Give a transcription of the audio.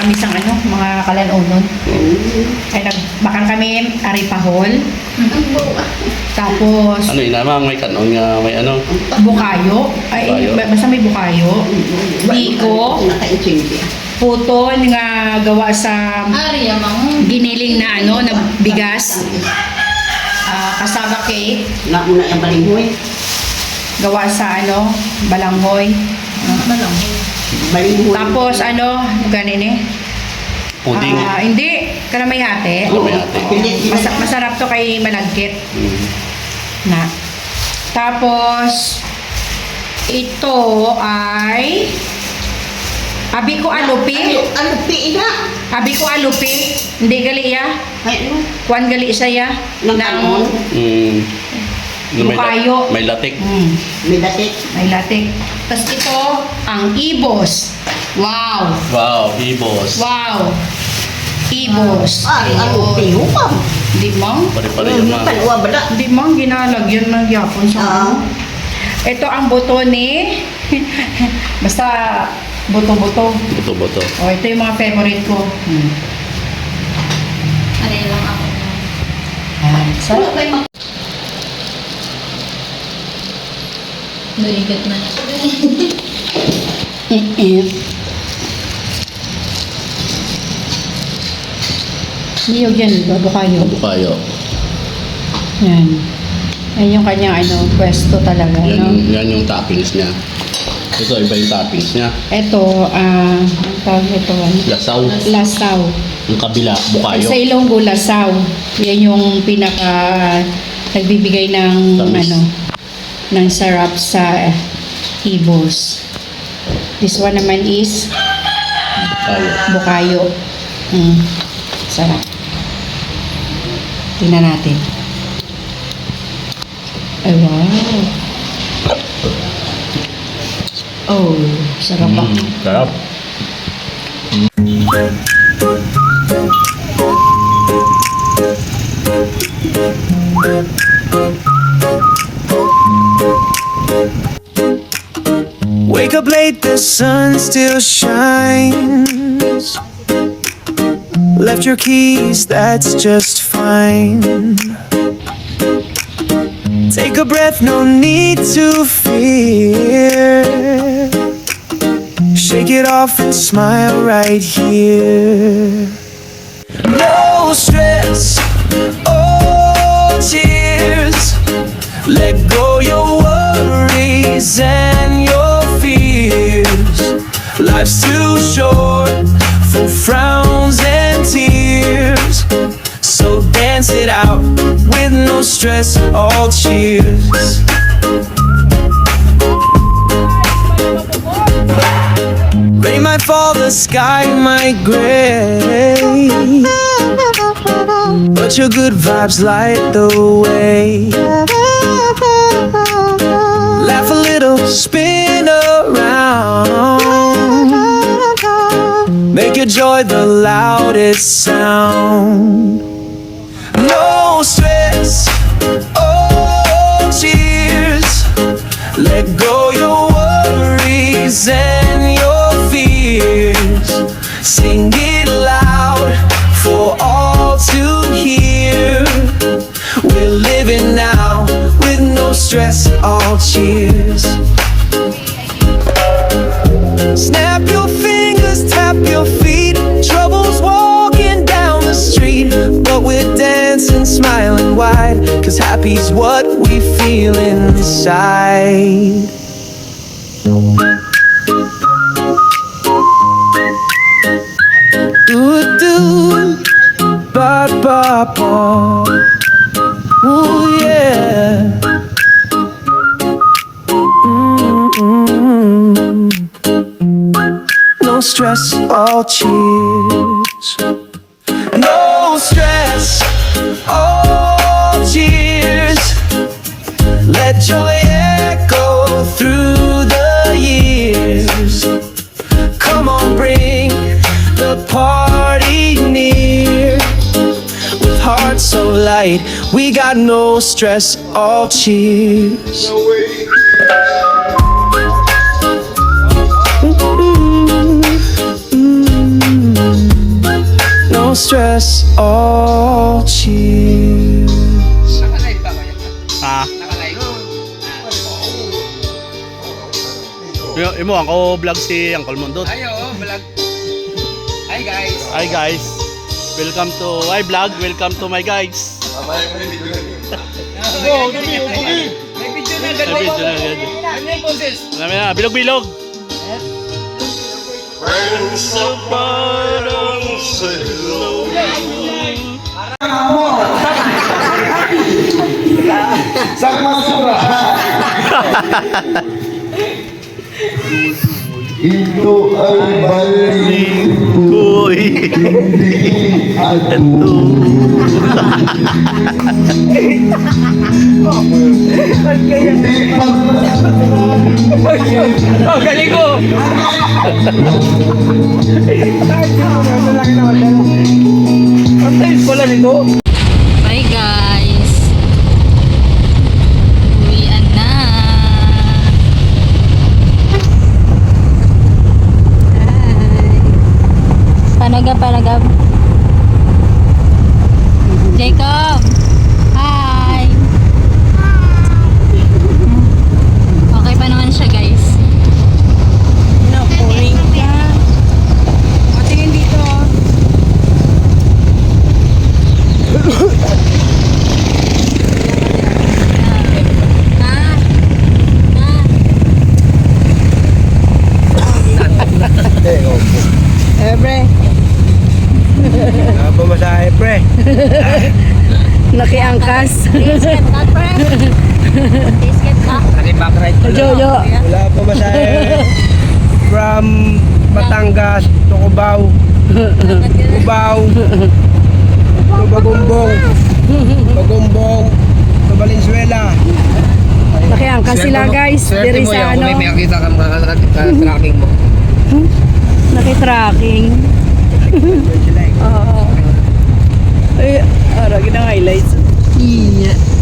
kami sa ano, mga kalanonon. Ay nagbakang kami aripahol. Tapos Ano inamang may kanon nga may ano? bukayo. Ay, Bukayo. ba- basta may bukayo. Biko. Naka-intindi. Puton nga gawa sa Ari, amang. giniling na ano, na bigas. Ah, kasaba cake. Nauna yung balinghoy. Gawa sa ano, balanghoy. Malang. Balinghoy. Tapos ano, ganini. Puding. Ah, hindi, hati. Pilit- Masa- masarap to kay malagkit Mm. na. Tapos, ito ay Abi ko alupi. Ano, piina? Abi ko alupi. Hindi gali ya. Ay, ano? Kuan gali siya ya. Ng kanon? Mm. May, Bukayo. may latik. Hmm, May datit. may latik. Tapos ito, ang ibos. Wow. Wow, ibos. Wow. Ibos. Ay, ano, piho pa. Di mang? Pare-pare yan ma. Kalwa ba na? Di mang ginalagyan ng yapon sa Ah. ano. Ito ang buto ni... Basta buto-buto. Buto-buto. O, ito yung mga favorite ko. Hmm. Ari lang ako. Ayan. Sarap. Naigat na. Mm-mm. Niyog yan, bago kayo. Bukayo. Yan. Yan yung kanyang ano, pwesto talaga. Yan, No? yung, yan yung toppings niya. Ito, iba yung toppings niya. Ito, ah, ang tawag ito, ano? Lasaw. Lasaw. Yung kabila, bukayo. Sa Ilonggo, lasaw. Yan yung pinaka nagbibigay ng Tamis. ano ng sarap sa ibos. This one naman is Bukayo. Mm. Sarap. Tingnan natin. Ay, wow. Oh, sarap ah. Mm, sarap. Wake up late, the sun still shines. Left your keys, that's just fine. Take a breath, no need to fear. Shake it off and smile right here. No stress, oh tears. Let go your Life's too short for frowns and tears. So dance it out with no stress, all cheers. Rain might fall, the sky might gray. But your good vibes light the way. Laugh a little, spin around. Make your joy the loudest sound. No stress, oh cheers. Let go your worries and your fears. Sing it loud for all to hear. We're living now with no stress, all cheers. Snap your wide. Cause happy's what we feel inside. Do do ba ba ba. Ooh yeah. Mm-mm. No stress, all cheers. No stress, all Let joy echo through the years. Come on, bring the party near. With hearts so light, we got no stress, all cheers. No stress, all cheers. Imo ako vlog si Uncle Mondot. Ayo, vlog. Hi guys. Hi guys. Welcome to my vlog. Welcome to my guys. May video na May ganun. video na agad. Ano yung boses? Alam mo na, bilog-bilog. Sa parang sa'yo. Ito ay balik Uy. ako. Hindi Oh, galing ko. Bye guys. Uwian na. Panagab, panagab. Jacob. Hi. Okay pa naman siya guys. Pamasahe pre. Nakiangkas. Biscuit ka, pre. Naki back right ko Jojo. Wala pamasahe. From Batangas to Cubao. Cubao. To Bagumbong. Bagumbong. To Valenzuela. Nakiangkas sila guys. Diri sa ano. makakita ka mga tracking mo. Nakitracking. Oo. Ay, ara ginang highlights. Iya.